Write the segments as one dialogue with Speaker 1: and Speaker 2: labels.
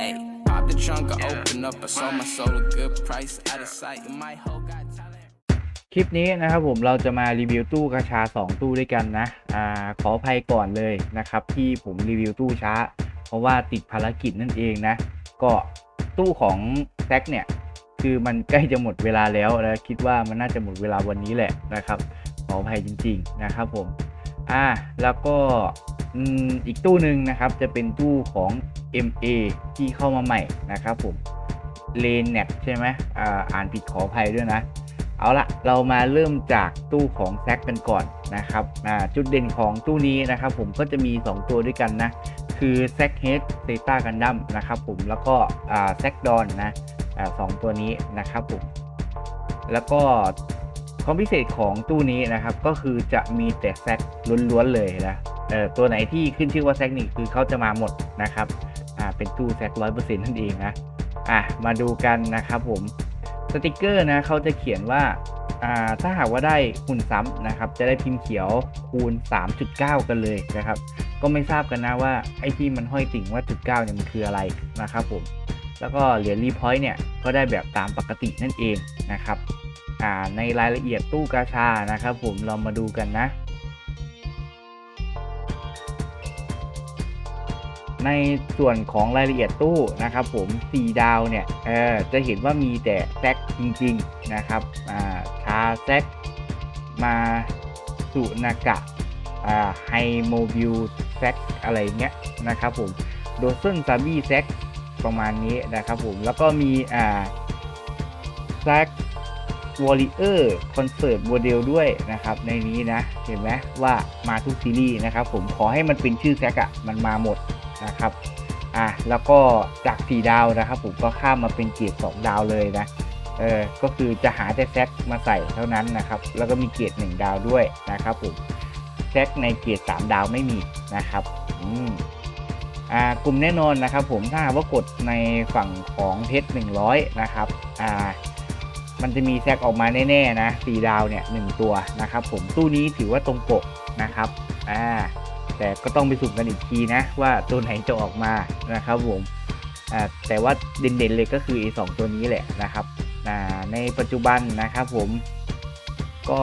Speaker 1: Hey, pop the trunk, I open up, I sold my soul a good price. Out of sight, my hoe got talent.
Speaker 2: คลิปนี้นะครับผมเราจะมารีวิวตู้กระชา 2 ตู้ด้วยกันนะอ่าขออภัยก่อนเลยนะครับที่ผมรีวิวตู้ช้า เพราะว่าติดภารกิจนั่นเองนะ ก็ตู้ของแซกเนี่ย คือมันใกล้จะหมดเวลาแล้วนะคิดว่ามันน่าจะหมดเวลาวันนี้แหละนะครับ ขออภัยจริง ๆนะครับผมอ่าแล้วก็อืมอีกตู้หนึ่งนะครับจะเป็นตู้ของ MA ที่เข้ามาใหม่นะครับผมเลนเน็ตใช่ไหมอ่าอ่านผิดขออภัยด้วยนะ เอาละเรามาเริ่มจากตู้ของแซกกันก่อนนะครับอ่าจุดเด่นของตู้นี้นะครับผมก็จะมี 2 ตัวด้วยกันนะ คือแซกเฮดเซต้ากันดั้มนะครับผมแล้วก็อ่าแซกดอนนะอ่าสองตัวนี้นะครับผมแล้วก็ความพิเศษของตู้นี้นะครับก็คือจะมีแต่แซกล้วนๆเลยนะเออตัวไหนที่ขึ้นชื่อว่าแซกนี่คือเขาจะมาหมดนะครับ เป็นตู้แซกร้อยเปอร์เซ็นต์นั่นเองนะอะมาดูกันนะครับผมสติกเกอร์นะเขาจะเขียนว่าอ่าถ้าหากว่าได้หุ่นซ้ำนะครับ จะได้พิมพ์เขียวคูณ 3.9 กันเลยนะครับ ก็ไม่ทราบกันนะว่าไอ้ที่มันห้อยติ่งว่าจุดเก้าเนี่ยมันคืออะไรนะครับผมแล้วก็เหรียญรีพอยต์เนี่ยก็ได้แบบตามปกตินั่นเองนะครับอ่าในรายละเอียดตู้กาชานะครับผมเรามาดูกันนะ ในส่วนของรายละเอียดตู้นะครับผม4ดาวเนี่ยเออจะเห็นว่ามีแต่แซกจริงๆนะครับอ่าชาแซกมาสุนากะอ่าไฮโมบิลแซกอะไรเงี้ยนะครับผมโดเซนซาบี้แซกประมาณนี้นะครับผมแล้วก็มีอ่าแซกวอริเออร์คอนเสิร์ตโมเดลด้วยนะครับ ในนี้นะ เห็นไหมว่ามาทุกซีรีส์นะครับผมขอให้มันเป็นชื่อแซกอะมันมาหมด นะครับอะแล้วก็จาก4ดาวนะครับ ผมก็ข้ามมาเป็นเกียรด2ดาวเลยนะเออก็คือจะหาแต่แซกมาใส่เท่านั้นนะครับ แล้วก็มีเกียรด1ดาวด้วยนะครับผมแซกในเกียรด3ดาวไม่มีนะครับอืมอ่ากลุ่มแน่นอนนะครับ ผมถ้าหากว่ากดในฝั่งของเพชร100 นะครับอ่ามันจะมีแซกออกมาแน่ๆนะ4ดาวเนี่ยหตัวนะครับ ผมตู้นี้ถือว่าตรงปกนะครับอ่า แต่ก็ต้องไปสุ่มกันอีกทีนะ ว่าตัวไหนจะออกมานะครับผมแต่ว่าเด่นๆเลยก็คือไอ้สองตัวนี้แหละนะครับในปัจจุบันนะครับผมก็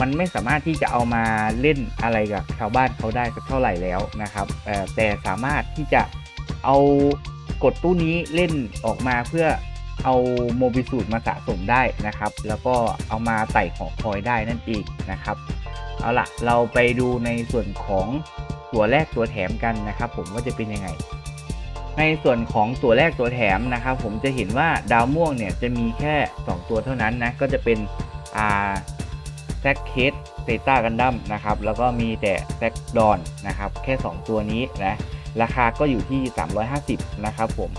Speaker 2: มันไม่สามารถที่จะเอามาเล่นอะไรกับชาวบ้านเขาได้สักเท่าไหร่แล้วนะครับแต่สามารถที่จะเอากดตู้นี้เล่นออกมาเพื่อเอาโมบิสูตรมาสะสมได้นะครับ แล้วก็เอามาไต่หอคอยได้นั่นเองนะครับ เอาละเราไปดูในส่วนของตัวแรกตัวแถมกันนะครับ ผมว่าจะเป็นยังไง ในส่วนของตัวแรกตัวแถมนะครับ ผมจะเห็นว่าดาวม่วงเนี่ยจะมีแค่ 2 ตัวเท่านั้นนะก็จะเป็นอ่าแซกเคสเซต้ากันดั้มนะครับแล้วก็มีแต่แซกดอนนะครับแค่ 2 ตัวนี้นะราคาก็อยู่ที่ 350 นะครับผม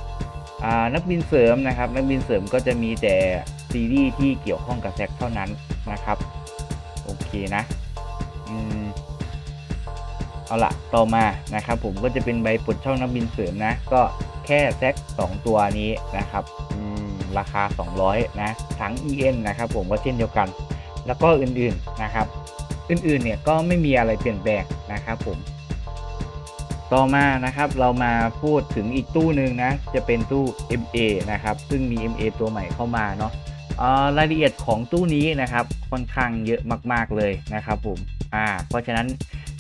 Speaker 2: นักบินเสริมนะครับ นักบินเสริมก็จะมีแต่ซีรีส์ที่เกี่ยวข้องกับแซกเท่านั้นนะครับ โอเคนะ อืมเอาละต่อมานะครับ ผมก็จะเป็นใบปลดช่องนักบินเสริมนะ ก็แค่แซก2ตัวนี้นะครับอืมราคา 200 นะ ทั้ง EN นะครับ ผมก็เช่นเดียวกัน แล้วก็อื่นๆนะครับ อื่นๆเนี่ยก็ไม่มีอะไรเปลี่ยนแปลงนะครับ ผม ต่อมานะครับเรามาพูดถึงอีกตู้หนึ่งนะ จะเป็นตู้ MA นะครับ ซึ่งมี MA ตัวใหม่เข้ามาเนาะอ่ารายละเอียดของตู้นี้นะครับ ค่อนข้างเยอะมาก ๆเลยนะครับ ผม อ่า เพราะฉะนั้น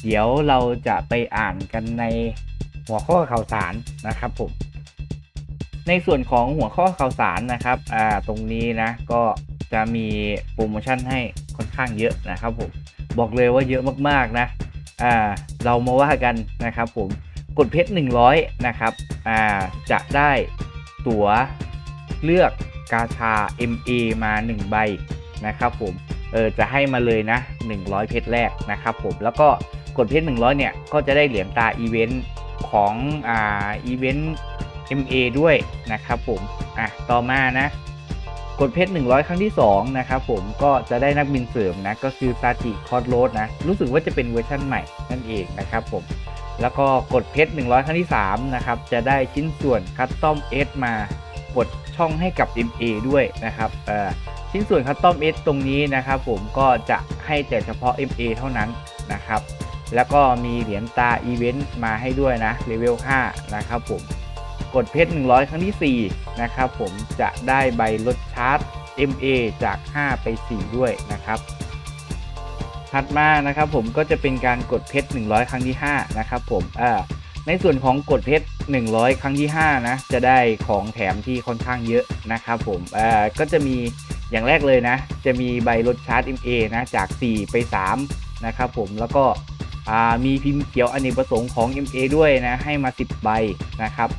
Speaker 2: เดี๋ยวเราจะไปอ่านกันในหัวข้อข่าวสารนะครับผม ในส่วนของหัวข้อข่าวสารนะครับ อ่า ตรงนี้นะ ก็จะมีโปรโมชั่นให้ค่อนข้างเยอะนะครับผม บอกเลยว่าเยอะมากๆนะ อ่า เรามาว่ากันนะครับผม กดเพชร 100 นะครับ อ่า จะได้ตั๋วเลือกกาชา MA มา 1 ใบนะครับผม เออจะให้มาเลยนะ 100 เพชรแรกนะครับผมแล้วก็กดเพชร100 เนี่ย ก็จะได้เหรียญตาอีเวนต์ของอ่าอีเวนต์ MA ด้วยนะครับผมอะต่อมานะ กดเพชร 100 ครั้งที่ 2 นะครับผมก็จะได้นักบินเสริมนะ ก็คือซาจิคอร์โรดนะ รู้สึกว่าจะเป็นเวอร์ชั่นใหม่นั่นเองนะครับผมแล้วก็กดเพชร 100 ครั้งที่ 3 นะครับ จะได้ชิ้นส่วนคัสตอมเอสมากดช่องให้กับ MA ด้วยนะครับเอ่อ ชิ้นส่วนคัสตอม S ตรงนี้นะครับผมก็จะให้แต่เฉพาะ MA เท่านั้นนะครับ แล้วก็มีเหรียญตาอีเวนต์มาให้ด้วยนะเลเวล5นะครับผมกดเพชร 100 ครั้งที่ 4 นะครับผมจะได้ใบลดชาร์จ MA จาก 5 ไป 4 ด้วยนะครับ ถัดมานะครับผมก็จะเป็นการกดเพชร 100 ครั้งที่ 5 นะครับผมอ่าในส่วนของกดเพชร 100 ครั้งที่ 5 นะ จะได้ของแถมที่ค่อนข้างเยอะนะครับผมอ่าก็จะมี อย่างแรกเลยนะ จะมีใบลดชาร์จ MA นะจาก 4 ไป 3 นะครับผมแล้วก็มีพิมพ์เขียวอเนกประสงค์ของ MA ด้วยนะให้มา 10 ใบนะครับ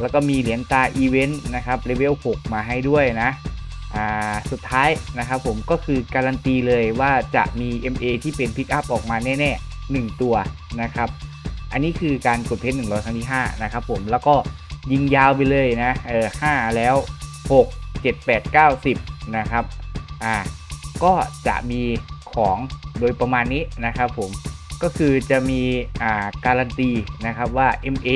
Speaker 2: แล้วก็มีเหรียญตาอีเวนต์นะครับเลเวล 6 มาให้ด้วยนะสุดท้ายนะครับผมก็คือการันตีเลยว่าจะมี MA ที่เป็นพิกอัพออกมาแน่ๆ 1 ตัวนะครับ อันนี้คือการกดเพชร100 ครั้งที่ 5 นะครับผมแล้วก็ยิงยาวไปเลยนะเออ5แล้ว 6 7 8 9 10 นะครับอ่าก็จะมีของโดยประมาณนี้นะครับผมก็คือจะมีอ่าการันตีนะครับว่า MA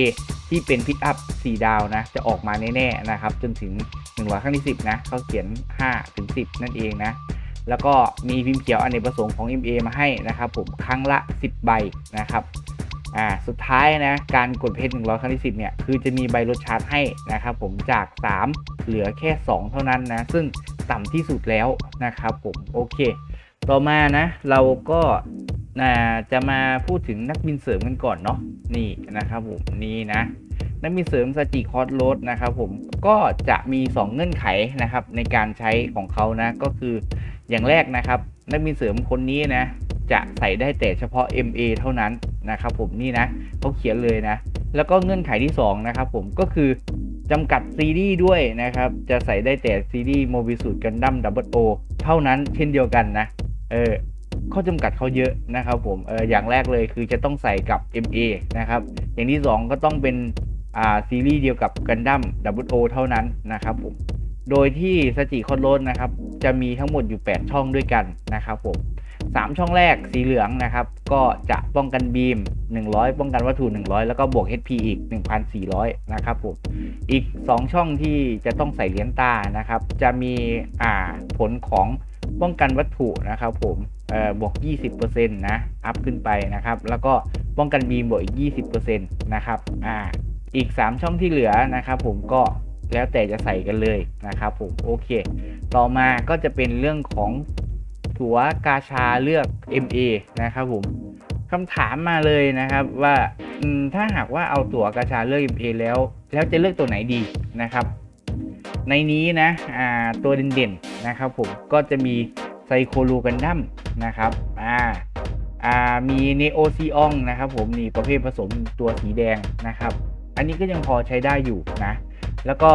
Speaker 2: ที่เป็นพิกอัพ4ดาวนะจะออกมาแน่ๆนะครับ จนถึง100ครั้งที่ 10 นะเขาเขียน5ถึง10 นั่นเองนะแล้วก็มีพิมพ์เขียวอเนกประสงค์ของ MA มาให้นะครับผมครั้งละ 10 ใบนะครับอ่าสุดท้ายนะการกดเพชร100 ครั้งที่ 10 เนี่ยคือจะมีใบลดชาร์จให้นะครับผมจาก 3 เหลือแค่ 2 เท่านั้นนะซึ่ง ต่ำที่สุดแล้วนะครับผมโอเค ต่อมานะเราก็จะมาพูดถึงนักบินเสริมกันก่อนเนาะนี่นะครับผมนี่นะนักบินเสริมสจิคอร์สโรดนะครับผมก็จะมี 2 เงื่อนไขนะครับในการใช้ของเขานะก็คืออย่างแรกนะครับ นักบินเสริมคนนี้นะจะใส่ได้แต่เฉพาะ MA เท่านั้นนะครับผมนี่นะเขาเขียนเลยนะ แล้วก็เงื่อนไขที่ 2 นะครับผมก็คือ จำกัดซีรีส์ด้วยนะครับ จะใส่ได้แต่ซีรีส์โมบิสูตรกันดั้มดับเบิลโอเท่านั้นเช่นเดียวกันนะ เออข้อจำกัดเขาเยอะนะครับผมเอออย่างแรกเลยคือจะต้องใส่กับ MA นะครับ อย่างที่ 2 ก็ต้องเป็นอ่าซีรีส์เดียวกับกันดั้ม WO เท่านั้นนะครับผมโดยที่สจิคอนโรนนะครับ จะมีทั้งหมดอยู่ 8 ช่องด้วยกันนะครับผม 3 ช่องแรกสีเหลืองนะครับ ก็จะป้องกันบีม 100 ป้องกันวัตถุ 100 แล้วก็บวก HP อีก 1,400 นะครับผม อีก 2 ช่องที่จะต้องใส่เหรียญตานะครับ จะมีอ่าผลของป้องกันวัตถุนะครับผมเออบวก 20%นะ อัพขึ้นไปนะครับ แล้วก็ป้องกันบีมบวกอีก 20%นะครับอ่าอีก 3 ช่องที่เหลือนะครับผมก็แล้วแต่จะใส่กันเลยนะครับผมโอเค ต่อมาก็จะเป็นเรื่องของ ตั๋วกาชาเลือก MA นะครับผมคำถามมาเลยนะครับว่าถ้าหากว่าเอาตั๋วกาชาเลือก MA แล้ว แล้วจะเลือกตัวไหนดีนะครับ ในนี้นะตัวเด่นๆนะครับผมก็จะมีไซโคลูกันดั้มนะครับอ่าอ่ามีเนโอซีอองนะครับผมนี่ประเภทผสมตัวสีแดงนะครับ อันนี้ก็ยังพอใช้ได้อยู่นะ แล้วก็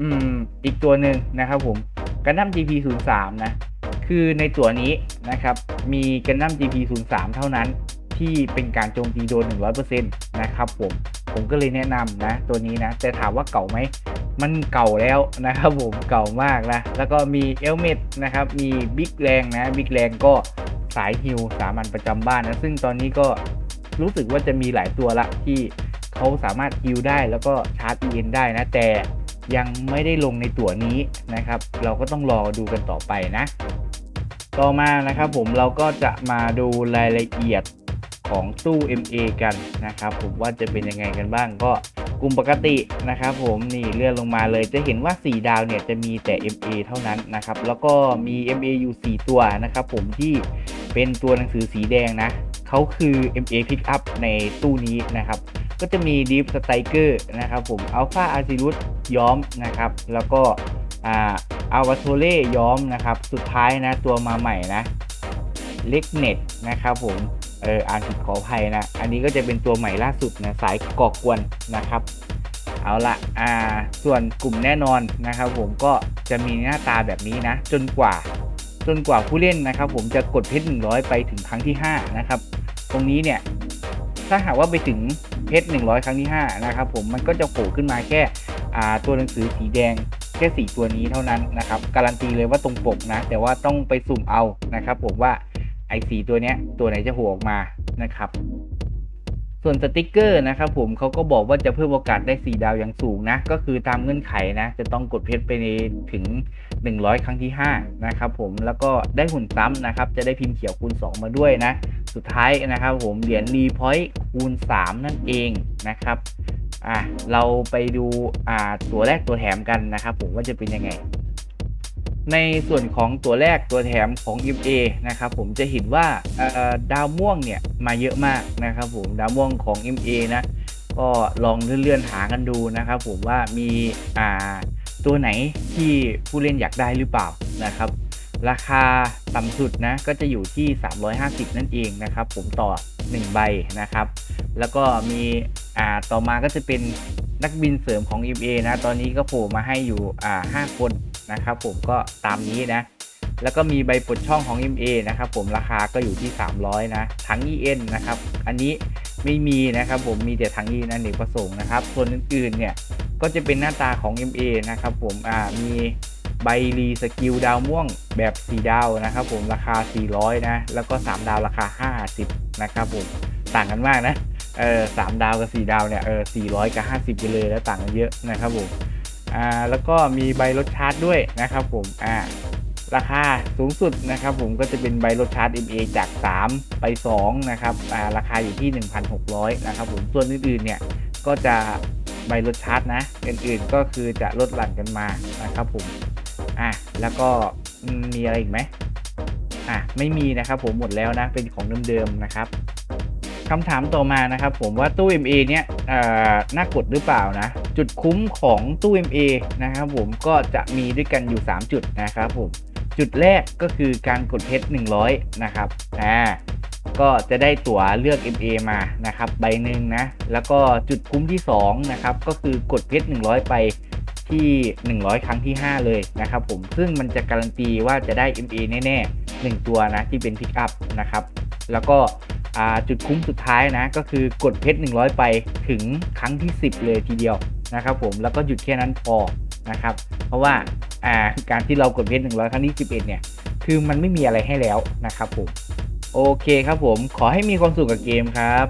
Speaker 2: อืมอีกตัวหนึ่งนะครับผมกันดั้ม GP 0 3 นะ คือในตัวนี้นะครับมีกันดั้ม GP 0 3 เท่านั้นที่เป็นการโจมตีโดน 100%นะครับผมผมก็เลยแนะนำนะตัวนี้นะแต่ถามว่าเก่าไหมมันเก่าแล้วนะครับผมเก่ามากนะแล้วก็มีเอลเมดนะครับมีบิ๊กแรงนะบิ๊กแรงก็สายฮิลสามัญประจำบ้านนะซึ่งตอนนี้ก็รู้สึกว่าจะมีหลายตัวละที่เขาสามารถฮิลได้แล้วก็ชาร์จ EN ได้นะแต่ยังไม่ได้ลงในตัวนี้นะครับ เราก็ต้องรอดูกันต่อไปนะ ต่อมานะครับผมเราก็จะมาดูรายละเอียดของตู้ MA กันนะครับผมว่าจะเป็นยังไงกันบ้างก็กลุ่มปกตินะครับผมนี่เลื่อนลงมาเลยจะเห็นว่า 4 ดาวเนี่ยจะมีแต่ MA เท่านั้นนะครับแล้วก็มี MA อยู่ 4 ตัวนะครับผมที่เป็นตัวหนังสือสีแดงนะเขาคือ MA Pick Up ในตู้นี้นะครับก็จะมี Deep Striker นะครับผม Alpha a z i r u s ย้อมนะครับแล้วก็อ่า อาวาโทเล่ย้อมนะครับ สุดท้ายนะตัวมาใหม่นะเล็กเน็ตนะครับผมเอออ่านผิดขออภัยนะ อันนี้ก็จะเป็นตัวใหม่ล่าสุดนะสายก่อกวนนะครับ เอาละอ่าส่วนกลุ่มแน่นอนนะครับผมก็จะมีหน้าตาแบบนี้นะ จนกว่าจนกว่าผู้เล่นนะครับ ผมจะกดเพชร100 ไปถึงครั้งที่ 5 นะครับ ตรงนี้เนี่ยถ้าหากว่าไปถึงเพชร100 ครั้งที่ 5 นะครับ ผมมันก็จะโผล่ขึ้นมาแค่อ่าตัวหนังสือสีแดง แค่ 4 ตัวนี้เท่านั้นนะครับการันตีเลยว่าตรงปกนะ แต่ว่าต้องไปสุ่มเอานะครับ ผมว่าไอ้สีตัวเนี้ยตัวไหนจะโผล่ออกมานะครับ ส่วนสติกเกอร์นะครับผมเขาก็บอกว่าจะเพิ่มโอกาสได้ 4 ดาวอย่างสูงนะ ก็คือตามเงื่อนไขนะ จะต้องกดเพชรไปในถึง 100 ครั้งที่ 5 นะครับผมแล้วก็ได้หุ่นซ้ำนะครับ จะได้พิมพ์เขียวคูณ 2 มาด้วยนะ สุดท้ายนะครับผมเหรียญรีพอยต์คูณ 3 นั่นเองนะครับ อะเราไปดูอ่าตัวแรกตัวแถมกันนะครับผมว่าจะเป็นยังไง ในส่วนของตัวแรกตัวแถมของ MA นะครับผมจะเห็นว่าดาวม่วงเนี่ยมาเยอะมากนะครับผมดาวม่วงของ MA นะก็ลองเลื่อนๆหากันดูนะครับผมว่ามีอ่าตัวไหนที่ผู้เล่นอยากได้หรือเปล่านะครับ ราคาต่ำสุดนะก็จะอยู่ที่ 350 นั่นเองนะครับ ผมต่อ 1 ใบนะครับ แล้วก็มี อ่าต่อมาก็จะเป็นนักบินเสริมของ MA นะ ตอนนี้ก็โผล่มาให้อยู่อ่า5คนนะครับผมก็ตามนี้นะ แล้วก็มีใบปลดช่องของ MA นะครับผมราคาก็อยู่ที่ 300 นะทั้ง EN นะครับ อันนี้ไม่มีนะครับผมมีแต่ทั้ง E นะเนกประสงค์นะครับ ส่วนอื่นๆเนี่ยก็จะเป็นหน้าตาของ MA นะครับผมอ่ามีใบรีสกิลดาวม่วงแบบ 4 ดาวนะครับผมราคา 400 นะ แล้วก็ 3 ดาวราคา 50 นะครับผมต่างกันมากนะ เออสามดาวกับสี่ดาวเนี่ยเออสี่ร้อยกับห้าสิบไปเลยแล้วต่างกันเยอะนะครับผมอ่าแล้วก็มีใบรถชาร์จด้วยนะครับผมอ่าราคาสูงสุดนะครับผมก็จะเป็นใบรถชาร์จ MA จาก 3 ไป 2 นะครับอ่าราคาอยู่ที่ 1,600 นะครับผมส่วนอื่นๆเนี่ยก็จะใบรถชาร์จนะอื่นๆก็คือจะลดหลั่นกันมานะครับผมอะแล้วก็มมีอะไรอีกไหมอะไม่มีนะครับผมหมดแล้วนะเป็นของเดิมๆนะครับ คำถามต่อมานะครับผมว่าตู้ MA เนี่ยน่ากดหรือเปล่านะ จุดคุ้มของตู้ MA นะครับผมก็จะมีด้วยกันอยู่ 3 จุดนะครับผมจุดแรกก็คือการกดเพชร100 นะครับอ่าก็จะได้ตั๋วเลือก MA มานะครับใบหนึ่งนะ แล้วก็จุดคุ้มที่2นะครับก็คือกดเพชร100 ไปที่ 100 ครั้งที่ 5 เลยนะครับผมซึ่งมันจะการันตีว่าจะได้ MA แน่ๆ1ตัวนะที่เป็นพิกอัพนะครับแล้วก็ จุดคุ้มสุดท้ายนะ ก็คือกดเพชร 100 ไปถึงครั้งที่ 10 เลยทีเดียวนะครับผมแล้วก็หยุดแค่นั้นพอนะครับ เพราะว่าการที่เรากดเพชร 100 ครั้งที่ 11 เนี่ย คือมันไม่มีอะไรให้แล้วนะครับผม โอเคครับผมขอให้มีความสุขกับเกมครับ